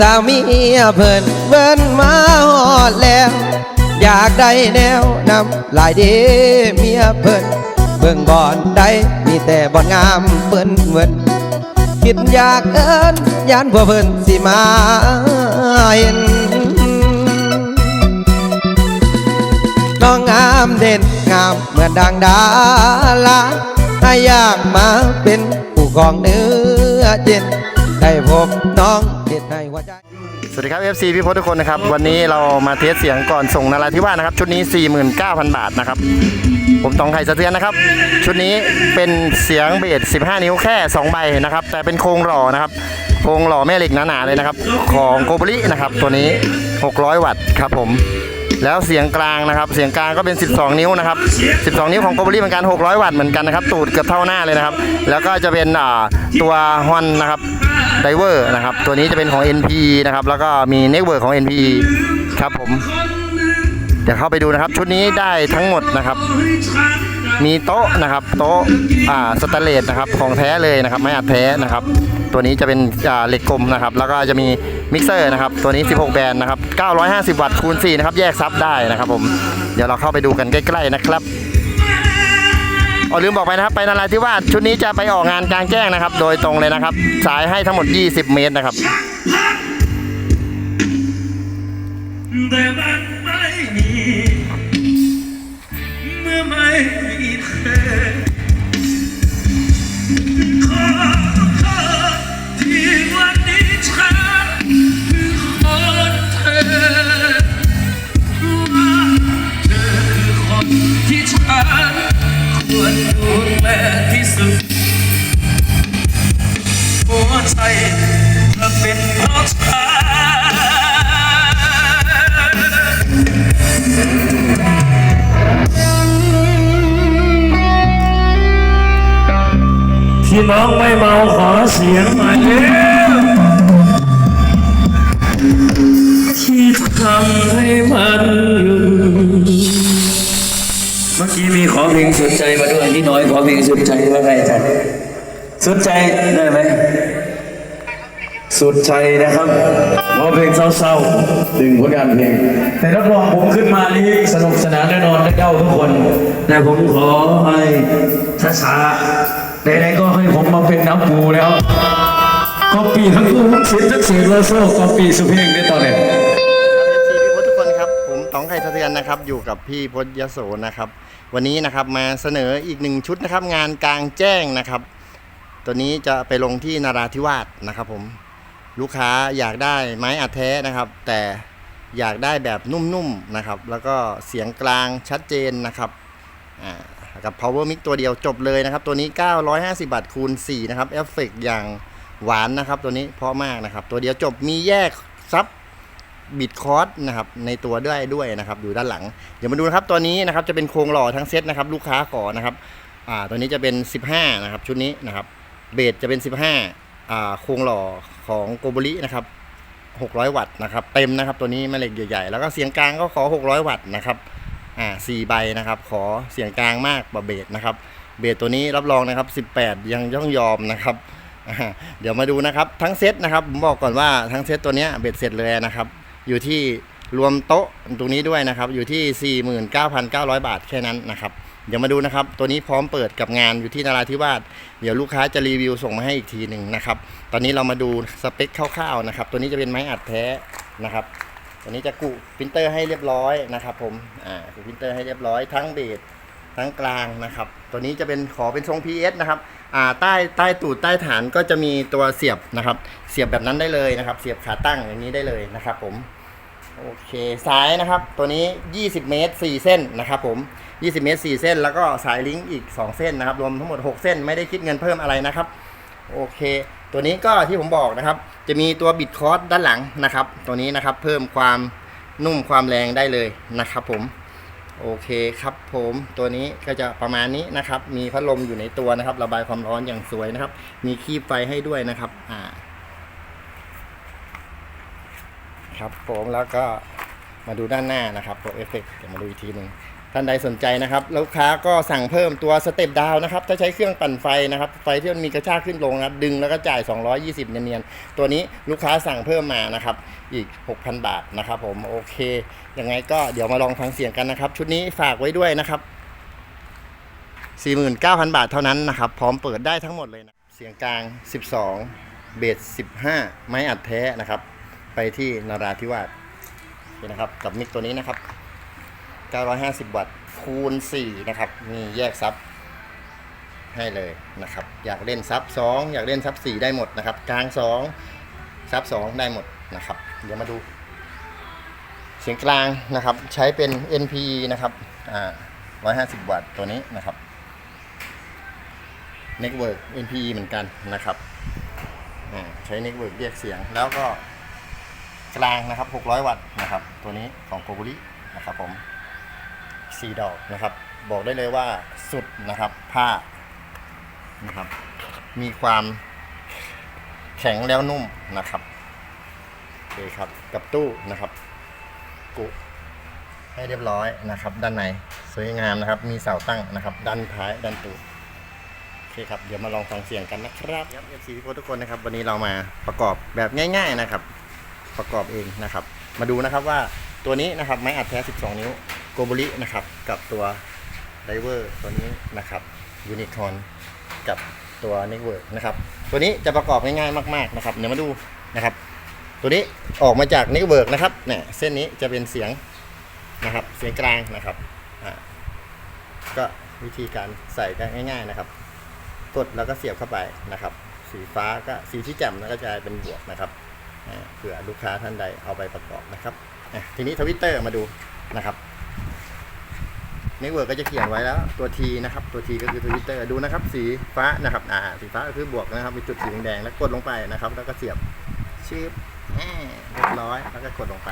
สาวเมียเพิ่นเบิ่นมาฮอดแล้ว อยากได้แนวนำหลายเดเมียเพิ่นเบิ่งบ่อนได้มีแต่บอนงามเบิ่นเวินคิดอยากเอิ้นยานพวกเพิ่นสิมาเห็นน้องงามเด่นงามเหมือนดังดาราถ้าอยากมาเป็นผู้กองเนื้อเย็น ได้พบน้องเด็ดให้หัวใจ สวัสดีครับ FC พี่พศทุกคนนะครับ วันนี้เรามาเทสเสียงก่อนส่งนาราธิวาสนะครับ ชุดนี้ 49,000 บาทนะครับ ผมตองไทยสะเทือนนะครับ ชุดนี้เป็นเสียงเบส15 นิ้วแค่ 2 ใบนะครับ แต่เป็นโครงหล่อนะครับ โครงหล่อแม่เหล็กหนาๆเลยนะครับ ของโกบรินะครับ ตัวนี้ 600 วัตต์ครับผม แล้วเสียงกลางนะครับ เสียงกลางก็เป็น 12 นิ้วนะครับ 12 นิ้วของโกบริเหมือนกัน 600 วัตต์เหมือนกันนะครับ ตูดเกือบเท่าหน้าเลยนะครับ แล้วก็จะเป็นตัวฮอนนะครับไดเวอร์นะครับ ตัวนี้จะเป็นของ NP นะครับ แล้วก็มีเน็กเวิร์ของ NP ครับผม เดี๋ยวเข้าไปดูนะครับ ชุดนี้ได้ทั้งหมดนะครับ มีโต๊ะนะครับ โต๊ะอ่าสแตนเลสนะครับ ของแท้เลยนะครับ ไม้อัดแท้นะครับ ตัวนี้จะเป็นอ่าเหล็กกลมนะครับ แล้วก็จะมีมิกเซอร์นะครับ ตัวนี้ 16 แบนนะครับ 950 วัตต์คูณ4นะครับ แยกซับได้นะครับผม เดี๋ยวเราเข้าไปดูกันใกล้ ๆ นะครับอ๋อลืมบอกไปนะครับ ไปนาราธิวาสชุดนี้จะไปออกงานกลางแจ้งนะครับ โดยตรงเลยนะครับ สายให้ทั้งหมด 20 เมตรนะครับ น้องไม่เมาขอเสียงหน่อยเร็วที่ทำให้มันหยุดเมื่อกี้มีขอเพลงสุดใจมาด้วยที่น้อยขอเพลงสุดใจว่าไงจ๊ะสุดใจได้ไหมสุดใจนะครับขอเพลงเศร้าๆ ดึงผลงานเพลง แต่รับรองผมขึ้นมานี้สนุกสนานแน่นอนได้เก้าทุกคน แต่ผมขอให้ช้าๆ ไหนๆก็ให้ผมมาเป็นน้ำปูแล้วก็ปีทั้งคู่ทั้งเสียงทั้งเสียงแล้วโซ่ก็ปีสุเพลงได้ตอนไหนครับ FC พี่พศทุกคนครับ ผมต๋องไข่สะเทือนนะครับ อยู่กับพี่พศยโสนะครับ วันนี้นะครับมาเสนออีกหนึ่งชุดนะครับ งานกลางแจ้งนะครับ ตัวนี้จะไปลงที่นาราธิวาสนะครับผมลูกค้าอยากได้ไม้อัดแท้นะครับ แต่อยากได้แบบนุ่มๆนะครับ แล้วก็เสียงกลางชัดเจนนะครับอ่า กับ power mic ตัวเดียวจบเลยนะครับ ตัวนี้ 950 บาทคูณ 4 นะครับเอฟเฟกอย่างหวานนะครับ ตัวนี้เพราะมากนะครับ ตัวเดียวจบมีแยกซับบิดคอร์สนะครับในตัวด้วยด้วยนะครับอยู่ด้านหลัง เดี๋ยวมาดูนะครับตัวนี้นะครับจะเป็นโครงหล่อทั้งเซตนะครับลูกค้าขอนะครับอ่าตัวนี้จะเป็น 15 นะครับ ชุดนี้นะครับเบสจะเป็น 15อ่าโครงหล่อของโกบรินะครับ600 วัตต์นะครับเต็มนะครับตัวนี้แม่เหล็กใหญ่ๆ แล้วก็เสียงกลางก็ขอ 600 วัตต์นะครับ อ่าสี่ใบนะครับ ขอเสียงกลางมากกว่าเบสนะครับ เบสตัวนี้รับรองนะครับ 18 ยังย่องยอมนะครับเดี๋ยวมาดูนะครับทั้งเซตนะครับผมบอกก่อนว่าทั้งเซตตัวนี้เบสเสร็จเลยนะครับ อยู่ที่รวมโต๊ะตรงนี้ด้วยนะครับ อยู่ที่ 49,900 บาทแค่นั้นนะครับ เดี๋ยวมาดูนะครับ ตัวนี้พร้อมเปิดกับงานอยู่ที่นาราธิวาสเดี๋ยวลูกค้าจะรีวิวส่งมาให้อีกทีหนึ่งนะครับ ตอนนี้เรามาดูสเปคคร่าวๆนะครับ ตัวนี้จะเป็นไม้อัดแท้นะครับ ตัวนี้จะกุปรินเตอร์ให้เรียบร้อยนะครับผมอ่ากุปรินเตอร์ให้เรียบร้อยทั้งเบสทั้งกลางนะครับ ตัวนี้จะเป็นขอเป็นทรง PS นะครับอ่าใต้ใต้ตูดใต้ฐานก็จะมีตัวเสียบนะครับ เสียบแบบนั้นได้เลยนะครับ เสียบขาตั้งอย่างนี้ได้เลยนะครับผมโอเคสายนะครับ ตัวนี้ 20 เมตร 4 เส้นนะครับผม 20 เมตร 4 เส้น แล้วก็สายลิงก์อีก 2 เส้นนะครับ รวมทั้งหมด 6 เส้นไม่ได้คิดเงินเพิ่มอะไรนะครับ โอเค ตัวนี้ก็ที่ผมบอกนะครับ จะมีตัวบิดคอร์สด้านหลังนะครับ ตัวนี้นะครับเพิ่มความนุ่มความแรงได้เลยนะครับผมโอเคครับผมตัวนี้ก็จะประมาณนี้นะครับ มีพัดลมอยู่ในตัวนะครับ ระบายความร้อนอย่างสวยนะครับ มีคีบไฟให้ด้วยนะครับอ่าครับผมแล้วก็มาดูด้านหน้านะครับตัวเอฟเฟกต์เดี๋ยวมาดูอีกทีหนึ่ง ท่านใดสนใจนะครับ ลูกค้าก็สั่งเพิ่มตัวสเต็ปดาวนะครับ ถ้าใช้เครื่องปั่นไฟนะครับ ไฟที่มันมีกระชากขึ้นลงนะครับดึงแล้วก็จ่าย 220 เนียนๆ ตัวนี้ลูกค้าสั่งเพิ่มมานะครับ อีก 6,000 บาทนะครับผม โอเค ยังไงก็เดี๋ยวมาลองฟังเสียงกันนะครับ ชุดนี้ฝากไว้ด้วยนะครับ 49,000 บาทเท่านั้นนะครับ พร้อมเปิดได้ทั้งหมดเลยนะ เสียงกลาง 12 เบส 15 ไม้อัดแท้นะครับ ไปที่นาราธิวาสนะครับ กับมิกตัวนี้นะครับ 950 วัตต์คูณ 4 นะครับ มีแยกซับให้เลยนะครับ อยากเล่นซับ 2 อยากเล่นซับ 4 ได้หมดนะครับ กลาง 2 ซับ 2 ได้หมดนะครับ เดี๋ยวมาดูเสียงกลางนะครับใช้เป็น NPE นะครับอ่า150 วัตต์ตัวนี้นะครับ Network NPE เหมือนกันนะครับอ่าใช้ Network เรียกเสียงแล้วก็กลางนะครับ 600 วัตต์นะครับ ตัวนี้ของโกบุรินะครับผม สี่ดอกนะครับ บอกได้เลยว่าสุดนะครับผ้านะครับ มีความแข็งแล้วนุ่มนะครับโอเคครับกับตู้นะครับ กุให้เรียบร้อยนะครับ ด้านในสวยงามนะครับ มีเสาตั้งนะครับ ด้านท้ายด้านตูดโอเคครับเดี๋ยวมาลองฟังเสียงกันนะครับเอฟซีทุกคนนะครับ วันนี้เรามาประกอบแบบง่าย ๆนะครับ ประกอบเองนะครับ มาดูนะครับว่าตัวนี้นะครับไม้อัดแท้ 12 นิ้ว โกบุรินะครับ กับตัวไดเวอร์ตัวนี้นะครับยูนิคอนกับตัวเน็กเวิร์กนะครับ ตัวนี้จะประกอบง่ายๆมาก ๆนะครับ เดี๋ยวมาดูนะครับ ตัวนี้ออกมาจากเน็กเวิร์กนะครับเนี่ยเส้นนี้จะเป็นเสียงนะครับ เสียงกลางนะครับอ่าก็วิธีการใส่ก็ง่าย ๆนะครับ กดแล้วก็เสียบเข้าไปนะครับ สีฟ้าก็สีที่แจ่มแล้วก็จะเป็นบวกนะครับอ่าเผื่อลูกค้าท่านใดเอาไปประกอบนะครับอะทีนี้ทวิตเตอร์มาดูนะครับ น็ตเวิร์กก็จะเขียนไว้แล้วตัว T นะครับ ตัว T ก็คือทวิตเตอร์ดูนะครับ สีฟ้านะครับอ่าสีฟ้าก็คือบวกนะครับมีจุดสีแดงแล้วกดลงไปนะครับ แล้วก็เสียบชิปเรียบร้อยแล้วก็กดลงไป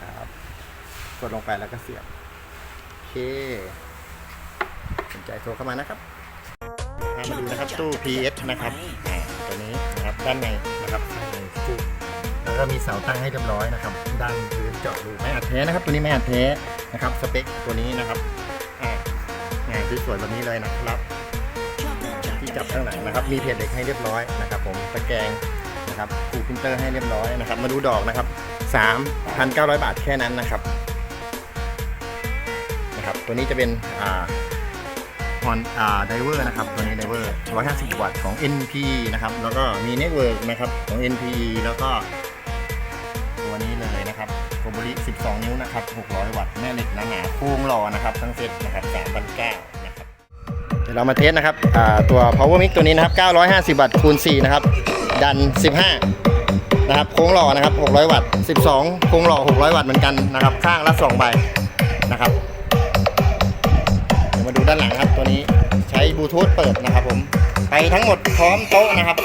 ครับกดลงไปแล้วก็เสียบโอเคสนใจโทรเข้ามานะครับมาดูนะครับตู้ PS นะครับอ่าตัวนี้นะครับด้านในนะครับตู้ แล้วก็มีเสาตั้งให้เรียบร้อยนะครับด้านพื้นเจาะรูไม้อัดแท้นะครับ ตัวนี้ไม้อัดแท้นะครับสเปคตัวนี้นะครับอ่างานที่สวยแบบนี้เลยนะครับ ที่จับข้างหลังนะครับ มีเพจเหล็กให้เรียบร้อยนะครับ ผมตะแกรงนะครับปูพิมพ์เตอร์ให้เรียบร้อยนะครับ มาดูดอกนะครับ 3,900 บาทแค่นั้นนะครับนะครับตัวนี้จะเป็นอ่าฮอนอ่าไดเวอร์นะครับตัวนี้ไดเวอร์150 วัตต์ของ NP นะครับ แล้วก็มีเน็ตเวิร์กนะครับของ NP แล้วก็ ตัวนี้เลยนะครับโกบุริ12 นิ้วนะครับ 600 วัตต์ แม่เหล็กหนาๆโค้งหล่อนะครับทั้งเซ็ตนะครับ3,900นะครับ เดี๋ยวเรามาเทสนะครับตัว power mix ตัวนี้นะครับ 950 วัตต์คูณ 4 นะครับ ดัน 15 นะครับ โค้งหล่อนะครับ 600 วัตต์ 12 โค้งหล่อ 600 วัตต์เหมือนกันนะครับ ข้างละ 2 ใบนะครับ เดี๋ยวมาดูด้านหลังครับตัวนี้ใช้บลูทูธเปิดนะครับผมไปทั้งหมดพร้อมโต๊ะนะครับ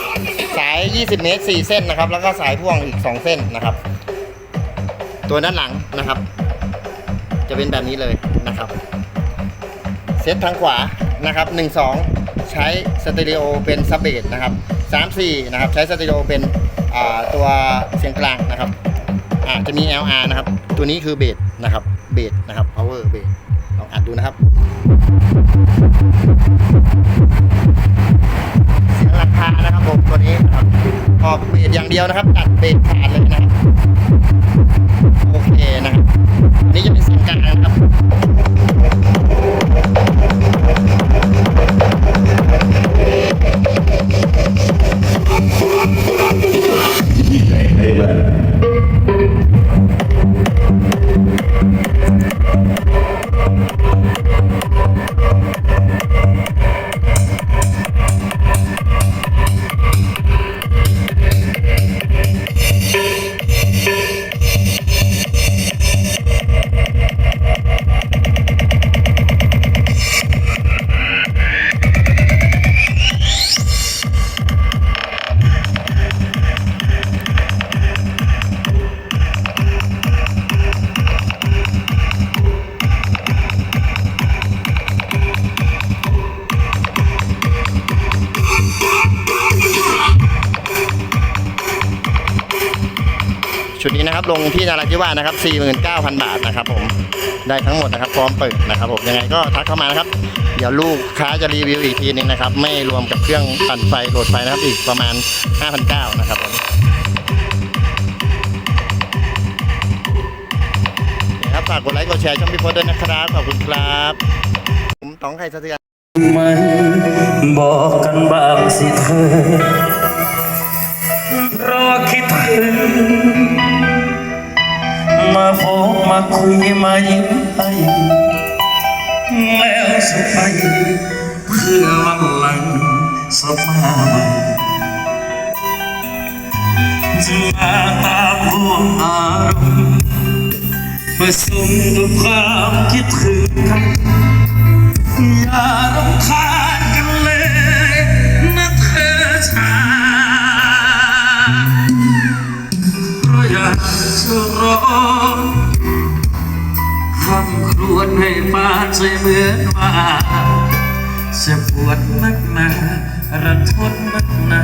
สาย 20 เมตร 4 เส้นนะครับ แล้วก็สายพ่วงอีก 2 เส้นนะครับ ตัวด้านหลังนะครับ จะเป็นแบบนี้เลยนะครับ เซตทางขวานะครับ 1 2 ใช้สเตอริโอเป็นซับเบสนะครับ3 4นะครับใช้สเตอริโอเป็นตัวเสียงกลางนะครับอาจะมี LR นะครับ ตัวนี้คือเบสนะครับเบสนะครับ power เบสลองอัดดูนะครับเสียงราคานะครับผมตัวนี้นะครับออกเบสอย่างเดียวนะครับตัดเบสขาดเลยนะครับ Boom. ชุดนี้นะครับลงที่นาราธิวาสนะครับ 49,000 บาทนะครับผมได้ทั้งหมดนะครับพร้อมเปิดนะครับผมยังไงก็ทักเข้ามานะครับ เดี๋ยวลูกค้าจะรีวิวอีกทีหนึงนะครับ ไม่รวมกับเครื่องปั่นไฟโหลดไฟนะครับอีกประมาณ 5,900นะครับผมนะครับฝากกดไลค์กดแชร์ช่องพี่พจน์ด้วยนะครับขอบคุณครับผมต๋องไข่สะเทือนไหมบอกกันบ้างสิเธอรอคิดถึง คุยมายิ้มให้แล้วสุดไปเพื่อวันหลังสบายจะมาตามห่วงอารมณ์ผสมกับความคิดถึงกันอย่ารำคาญกันเลยนะเธอชาเพราะอยากจะร้อำครวญให้ปานใจเหมือนว่าจะปวดนักหนาระทนนักหนา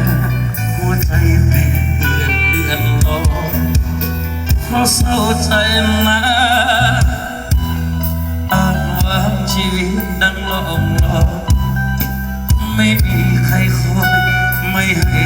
หัวใจเป็นเปื่อนเลือนลอยเพราะเศร้าใจมาอาจวางชีวิตดังลมลอยไม่มีใครคอยไม่ให้